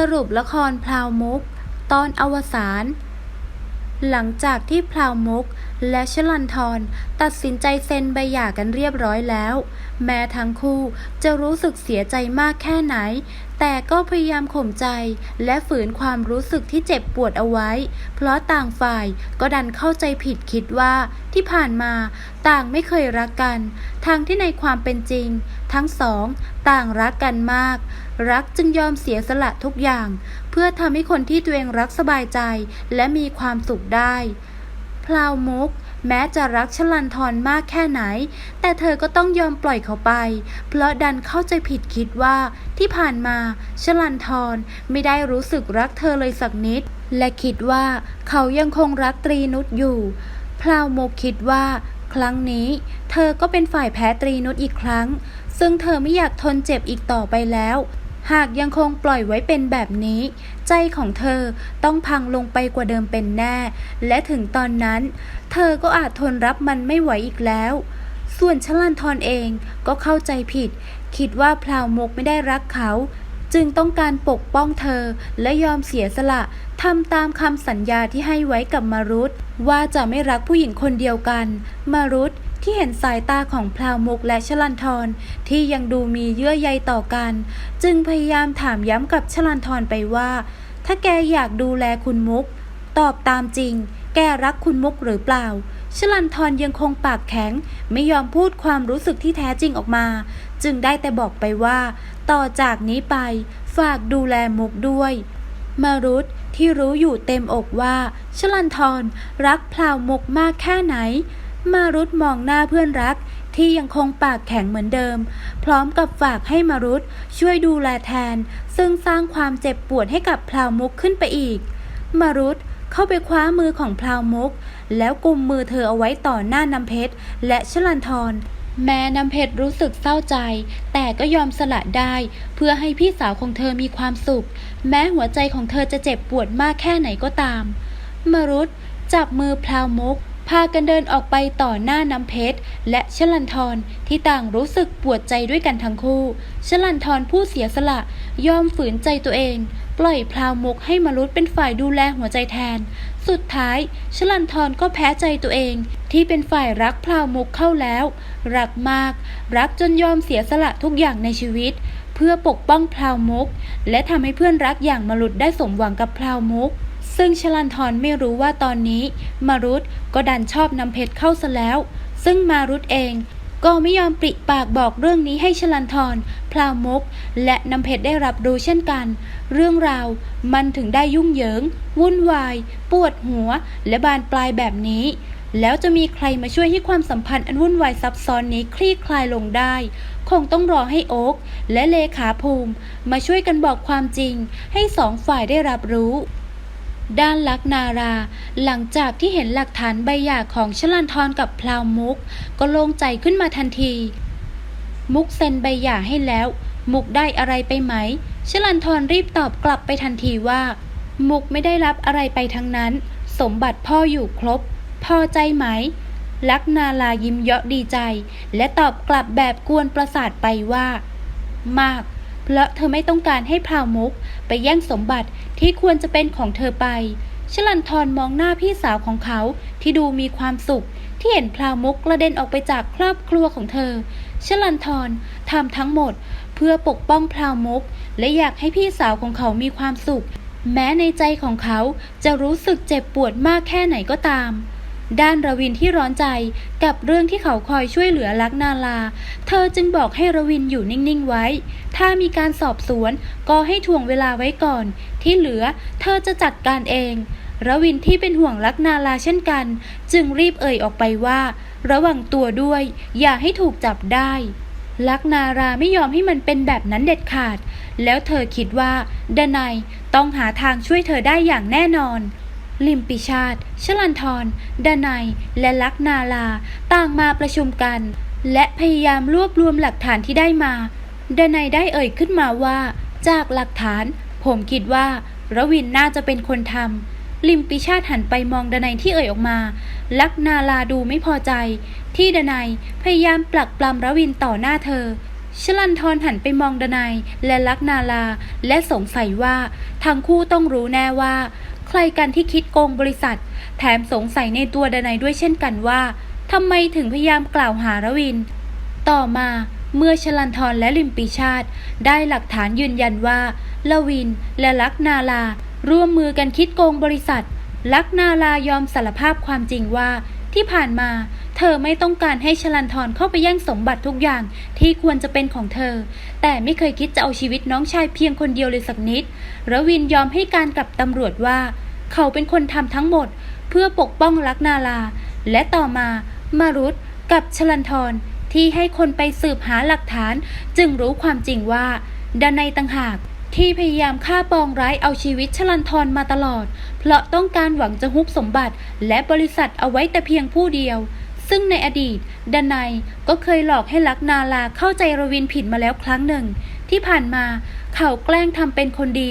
สรุปละครพราวมุก ตอนอวสานหลังจากที่พราวมุกและชลันทรตัดสินใจเซ็นใบหย่ากันเรียบร้อยแล้ว แม้ทั้งคู่จะรู้สึกเสียใจมากแค่ไหน แต่ก็พยายามข่มใจ และฝืนความรู้สึกที่เจ็บปวดเอาไว้ เพราะต่างฝ่ายก็ดันเข้าใจผิดคิดว่าที่ผ่านมาต่างไม่เคยรักกันทั้งที่ในความเป็นจริง ทั้งสอง ต่างรักกันมาก รักจึงยอมเสียสละทุกอย่าง เพื่อทำให้คนที่ตัวเองรักสบายใจ และมีความสุขได้พลาวมุก แม้จะรักชลันทรมากแค่ไหน แต่เธอก็ต้องยอมปล่อยเขาไป เพราะดันเข้าใจผิดคิดว่า ที่ผ่านมาชลันทรไม่ได้รู้สึกรักเธอเลยสักนิด และคิดว่าเขายังคงรักตรีนุชอยู่พลาวโมคิดว่า ครั้งนี้ เธอก็เป็นฝ่ายแพ้ตรีนุชอีกครั้ง ซึ่งเธอไม่อยากทนเจ็บอีกต่อไปแล้ว หากยังคงปล่อยไว้เป็นแบบนี้ ใจของเธอต้องพังลงไปกว่าเดิมเป็นแน่ และถึงตอนนั้น เธอก็อาจทนรับมันไม่ไหวอีกแล้ว ส่วนชลันทรเองก็เข้าใจผิด คิดว่าพลาวมกไม่ได้รักเขา จึงต้องการปกป้องเธอและยอมเสียสละทำตามคำสัญญาที่ให้ไว้กับมารุตว่าจะไม่รักผู้หญิงคนเดียวกัน มารุต ที่เห็นสายตาของพลาวมุกและชลันทรที่ยังดูมีเยื่อใยต่อกัน จึงพยายามถามย้ำกับชลันทรไปว่า ถ้าแกอยากดูแลคุณมุก ตอบตามจริง แกรักคุณมุกหรือเปล่าชลันทรยังคงปากแข็ง ไม่ยอมพูดความรู้สึกที่แท้จริงออกมา จึงได้แต่บอกไปว่า ต่อจากนี้ไป ฝากดูแลมุกด้วยมารุตที่รู้อยู่เต็มอกว่าชลันทรรักพลาวมุกมากแค่ไหน มารุตมองหน้าเพื่อนรักที่ยังคงปากแข็งเหมือนเดิม พร้อมกับฝากให้มารุตช่วยดูแลแทน ซึ่งสร้างความเจ็บปวดให้กับพลาวมุกขึ้นไปอีก มารุตเข้าไปคว้ามือของพลาวมุก แล้วกุมมือเธอเอาไว้ต่อหน้าน้ำเพชรและชลันทรแม้น้ำเพชรรู้สึกเศร้าใจ แต่ก็ยอมสละได้ เพื่อให้พี่สาวของเธอมีความสุข แม้หัวใจของเธอจะเจ็บปวดมากแค่ไหนก็ตาม มรุตจับมือพลาวมุก พากันเดินออกไปต่อหน้าน้ำเพชร และชลันทรที่ต่างรู้สึกปวดใจด้วยกันทั้งคู่ ชลันทรผู้เสียสละยอมฝืนใจตัวเอง ปล่อยพลาวมุกให้มรุตเป็นฝ่ายดูแลหัวใจแทน สุดท้าย ชลันทรก็แพ้ใจตัวเอง ที่เป็นฝ่ายรักพลาวมุกเข้าแล้ว รักมาก รักจนยอมเสียสละทุกอย่างในชีวิต เพื่อปกป้องพลาวมุก และทำให้เพื่อนรักอย่างมรุตได้สมหวังกับพลาวมุก ซึ่งชลันทรไม่รู้ว่าตอนนี้ มารุตก็ดันชอบน้ำเพชรเข้าซะแล้ว ซึ่งมารุตเองก็ไม่ยอมปริปากบอกเรื่องนี้ให้ชลันทรพลาวมก และน้ำเพชรได้รับรู้เช่นกัน เรื่องราวมันถึงได้ยุ่งเหยิง วุ่นวาย ปวดหัว และบานปลายแบบนี้ แล้วจะมีใครมาช่วยให้ความสัมพันธ์อันวุ่นวายซับซ้อนนี้คลี่คลายลงได้ คงต้องรอให้โอ๊กและเลขาภูมิ มาช่วยกันบอกความจริง ให้สองฝ่ายได้รับรู้ ด้านลักนารา หลังจากที่เห็นหลักฐานใบหย่าของชลันทรกับพลาวมุก ก็โล่งใจขึ้นมาทันที มุกเซ็นใบหย่าให้แล้ว มุกได้อะไรไปไหม ชลันทรรีบตอบกลับไปทันทีว่า มุกไม่ได้รับอะไรไปทั้งนั้น สมบัติพ่ออยู่ครบ พอใจไหม ลักนาลายิ้มเยาะดีใจ และตอบกลับแบบกวนประสาทไปว่า มาก เพราะเธอไม่ต้องการให้พราวมุกไปแย่งสมบัติที่ควรจะเป็นของเธอไป ชลันทรมองหน้าพี่สาวของเขาที่ดูมีความสุข ที่เห็นพราวมุกกระเด็นออกไปจากครอบครัวของเธอ ชลันทรทำทั้งหมด เพื่อปกป้องพราวมุก และอยากให้พี่สาวของเขามีความสุข แม้ในใจของเขาจะรู้สึกเจ็บปวดมากแค่ไหนก็ตาม ด้านระวินที่ร้อนใจกับเรื่องที่เขาคอยช่วยเหลือลักนาลา เธอจึงบอกให้ระวินอยู่นิ่งๆไว้ ถ้ามีการสอบสวนก็ให้ถ่วงเวลาไว้ก่อน ที่เหลือเธอจะจัดการเองระวินที่เป็นห่วงลักนาลาเช่นกัน จึงรีบเอ่ยออกไปว่า ระวังตัวด้วย อย่าให้ถูกจับได้ ลักนาราไม่ยอมให้มันเป็นแบบนั้นเด็ดขาด แล้วเธอคิดว่าดนัยต้องหาทางช่วยเธอได้อย่างแน่นอน ลิมปิชาตชลันทรดนัย และลักนาลา ต่างมาประชุมกัน และพยายามรวบรวมหลักฐานที่ได้มา ดนัยได้เอ่ยขึ้นมาว่า จากหลักฐาน ผมคิดว่าระวินน่าจะเป็นคนทำลิมปิชาตหันไปมองดนัยที่เอ่ยออกมา ลักนาลาดูไม่พอใจ ที่ดนัยพยายามปลักปลำระวินต่อหน้าเธอชลันทรหันไปมองดนัยและลักนาลา และสงสัยว่าทั้งคู่ต้องรู้แน่ว่า รกันที่คิดโกงบริษัท แถมสงสัยในตัวดนัยด้วยเช่นกันว่าทำไมถึงพยายามกล่าวหาระวิน ต่อมาเมื่อชลันทรและลิมปีชาติ ได้หลักฐานยืนยันว่าละวินและลักนาลา ร่วมมือกันคิดโกงบริษัท ลักนาลายอมสารภาพความจริงว่า ที่ผ่านมา เธอไม่ต้องการให้ชลันทรเข้าไปแย่งสมบัติทุกอย่างที่ควรจะเป็นของเธอ แต่ไม่เคยคิดจะเอาชีวิตน้องชายเพียงคนเดียวเลยสักนิดระวินยอมให้การกับตำรวจว่า เขาเป็นคนทำทั้งหมด เพื่อปกป้องลักนาลา และต่อมามารุตกับชลันทรที่ให้คนไปสืบหาหลักฐาน จึงรู้ความจริงว่าดานในยต่างหากที่พยายามฆ่าปองร้ายเอาชีวิตชลันทรมาตลอด เพราะต้องการหวังจะฮุบสมบัติ และบริษัทเอาไว้แต่เพียงผู้เดียว ซึ่งในอดีตดานัยก็เคยหลอกให้ลักนาลาเข้าใจรวินผิดมาแล้วครั้งหนึ่ง ที่ผ่านมาเขาแกล้งทำเป็นคนดี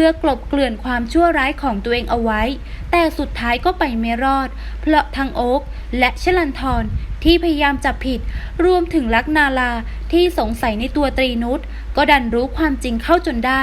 พื่อกลบเกลื่อนความชั่วร้ายของตัวเองเอาไว้ แต่สุดท้ายก็ไปไม่รอด เพราะทางโอ๊กและชลันทรที่พยายามจับผิด รวมถึงลักนาลาที่สงสัยในตัวตรีนุชก็ดันรู้ความจริงเข้าจนได้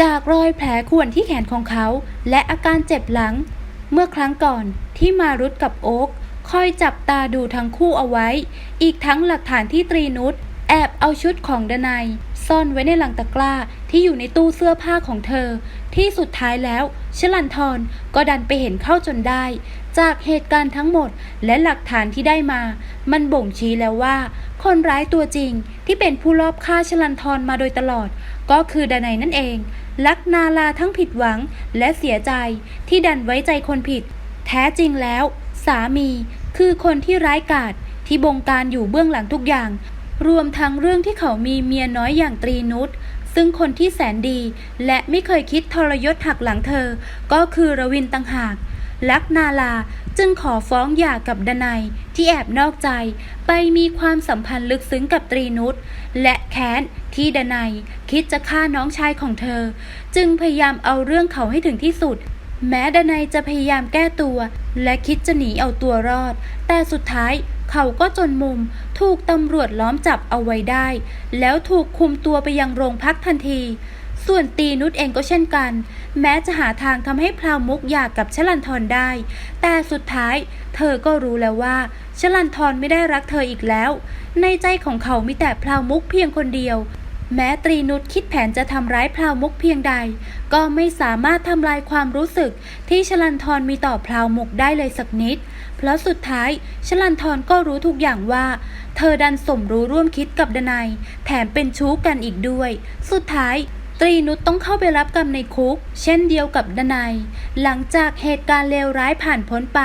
จากรอยแผลข่วนที่แขนของเขา และอาการเจ็บหลัง เมื่อครั้งก่อนที่มารุตกับโอ๊กคอยจับตาดูทั้งคู่เอาไว้ อีกทั้งหลักฐานที่ตรีนุชแอบเอาชุดของดนัย ซ่อนไว้ในหลังตะกร้าที่อยู่ในตู้เสื้อผ้าของเธอ ที่สุดท้ายแล้ว ชลันทรก็ดันไปเห็นเข้าจนได้ จากเหตุการณ์ทั้งหมดและหลักฐานที่ได้มา มันบ่งชี้แล้วว่า คนร้ายตัวจริงที่เป็นผู้ลอบฆ่าชลันทรมาโดยตลอด ก็คือดนัยนั่นเอง ลักนาลาทั้งผิดหวังและเสียใจที่ดันไว้ใจคนผิด แท้จริงแล้ว สามีคือคนที่ร้ายกาจที่บงการอยู่เบื้องหลังทุกอย่าง รวมทั้งเรื่องที่เขามีเมียน้อยอย่างตรีนุชซึ่งคนที่แสนดีและไม่เคยคิดทรยศหักหลังเธอ ก็คือรวินตังหาก ลักนาลาจึงขอฟ้องหย่ากับดนัยที่แอบนอกใจ ไปมีความสัมพันธ์ลึกซึ้งกับตรีนุชและแค้นที่ดนัยคิดจะฆ่าน้องชายของเธอ จึงพยายามเอาเรื่องเขาให้ถึงที่สุด แม้ดนัยจะพยายามแก้ตัว และคิดจะหนีเอาตัวรอด แต่สุดท้าย เขาก็จนมุมถูกตำรวจล้อมจับเอาไว้ได้ แล้วถูกคุมตัวไปยังโรงพักทันที ส่วนตีนุชเองก็เช่นกัน แม้จะหาทางทำให้พลาวมุกอยากกับชลันทรได้ แต่สุดท้ายเธอก็รู้แล้วว่า ชลันทรไม่ได้รักเธออีกแล้ว ในใจของเขามีแต่พลาวมุกเพียงคนเดียว แม้ตรีนุชคิดแผนจะทำร้ายพลาวมุกเพียงใด ก็ไม่สามารถทำลายความรู้สึกที่ชลันทรมีต่อพลาวมุกได้เลยสักนิด เพราะสุดท้ายชลันทรก็รู้ทุกอย่างว่า เธอดันสมรู้ร่วมคิดกับดนัยแถมเป็นชู้กันอีกด้วย สุดท้ายตรีนุชต้องเข้าไปรับกรรมในคุก เช่นเดียวกับดนัย หลังจากเหตุการณ์เลวร้ายผ่านพ้นไป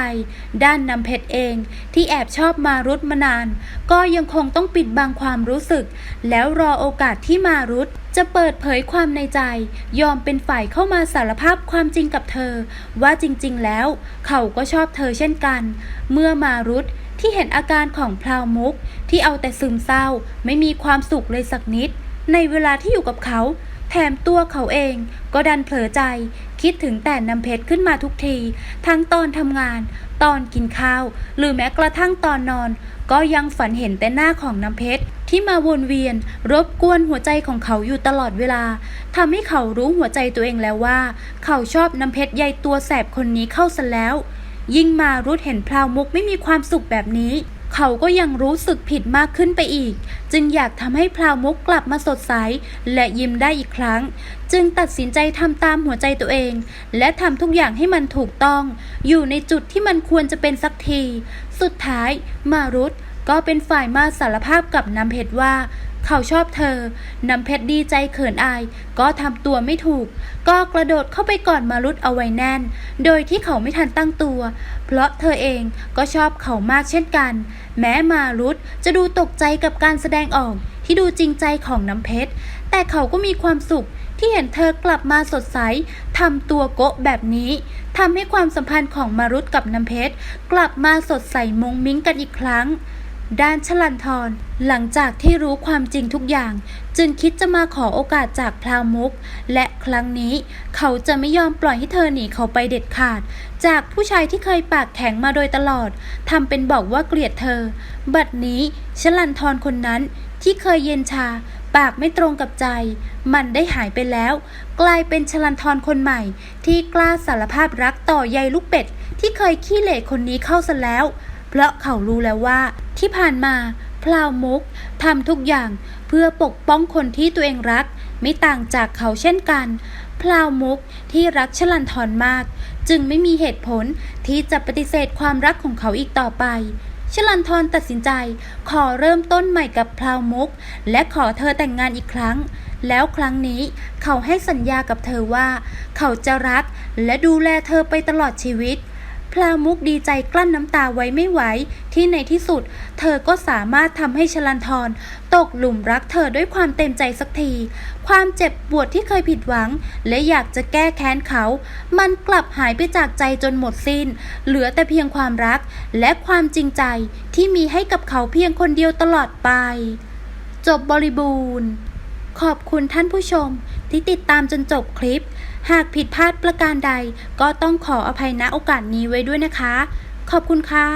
ด้านนำเพชรเองที่แอบชอบมารุตมานาน ก็ยังคงต้องปิดบังความรู้สึก แล้วรอโอกาสที่มารุตจะเปิดเผยความในใจ ยอมเป็นฝ่ายเข้ามาสารภาพความจริงกับเธอ ว่าจริงๆ แล้ว เขาก็ชอบเธอเช่นกัน เมื่อมารุตที่เห็นอาการของพลาวมุก ที่เอาแต่ซึมเศร้า ไม่มีความสุขเลยสักนิด ในเวลาที่อยู่กับเขา แถมตัวเขาเองก็ดันเผลอใจ คิดถึงแต่นำเพชรขึ้นมาทุกที ทั้งตอนทำงาน ตอนกินข้าว หรือแม้กระทั่งตอนนอน ก็ยังฝันเห็นแต่หน้าของน้ำเพชรที่มาวนเวียน รบกวนหัวใจของเขาอยู่ตลอดเวลาทำให้เขารู้หัวใจตัวเองแล้วว่า เขาชอบน้ำเพชรใยตัวแสบคนนี้เข้าซะแล้ว ยิ่งมารุดเห็นพราวมุกไม่มีความสุขแบบนี้ เขาก็ยังรู้สึกผิดมากขึ้นไปอีก จึงอยากทำให้พราวมุกกลับมาสดใส และยิ้มได้อีกครั้ง จึงตัดสินใจทำตามหัวใจตัวเอง และทำทุกอย่างให้มันถูกต้อง อยู่ในจุดที่มันควรจะเป็นสักที สุดท้าย มารุตก็เป็นฝ่ายมาสารภาพกับน้ำเพชรว่า เขาชอบเธอน้ำเพชรดีใจเขินอาย ก็ทำตัวไม่ถูก ก็กระโดดเข้าไปกอดมารุดเอาไว้แน่น โดยที่เขาไม่ทันตั้งตัว เพราะเธอเองก็ชอบเขามากเช่นกัน แม้มารุดจะดูตกใจกับการแสดงออกที่ดูจริงใจของน้ำเพชร แต่เขาก็มีความสุขที่เห็นเธอกลับมาสดใสทำตัวโกะแบบนี้ทำให้ความสัมพันธ์ของมารุดกับน้ำเพชร กลับมาสดใสมงมิ้งกันอีกครั้ง ด้านชลันทรหลังจากที่รู้ความจริงทุกอย่าง จึงคิดจะมาขอโอกาสจากพลาวมุก และครั้งนี้เขาจะไม่ยอมปล่อยให้เธอหนีเขาไปเด็ดขาด จากผู้ชายที่เคยปากแข็งมาโดยตลอดทำเป็นบอกว่าเกลียดเธอ บัดนี้ชลันทรคนนั้นที่เคยเย็นชา ปากไม่ตรงกับใจ มันได้หายไปแล้ว กลายเป็นชลันทรคนใหม่ ที่กล้าสารภาพรักต่อยายลูกเป็ด ที่เคยขี้เหร่คนนี้เข้าซะแล้ว เพราะเขารู้แล้วว่า ที่ผ่านมาพลาวมุกทำทุกอย่างเพื่อปกป้องคนที่ตัวเองรัก ไม่ต่างจากเขาเช่นกัน พลาวมุกที่รักชลันทรมาก จึงไม่มีเหตุผลที่จะปฏิเสธความรักของเขาอีกต่อไป ชลันทรตัดสินใจ ขอเริ่มต้นใหม่กับพลาวมุก และขอเธอแต่งงานอีกครั้ง แล้วครั้งนี้เขาให้สัญญากับเธอว่า เขาจะรักและดูแลเธอไปตลอดชีวิต พลามุกดีใจกลั้นน้ำตาไว้ไม่ไหว ที่ในที่สุด เธอก็สามารถทำให้ชลันทรตกหลุมรักเธอด้วยความเต็มใจสักที ความเจ็บปวดที่เคยผิดหวัง และอยากจะแก้แค้นเขา มันกลับหายไปจากใจจนหมดสิ้น เหลือแต่เพียงความรักและความจริงใจที่มีให้กับเขาเพียงคนเดียวตลอดไป จบบริบูรณ์ ขอบคุณท่านผู้ชมที่ติดตามจนจบคลิป หากผิดพลาดประการใดก็ต้องขออภัยณโอกาสนี้ไว้ด้วยนะคะ ขอบคุณค่ะ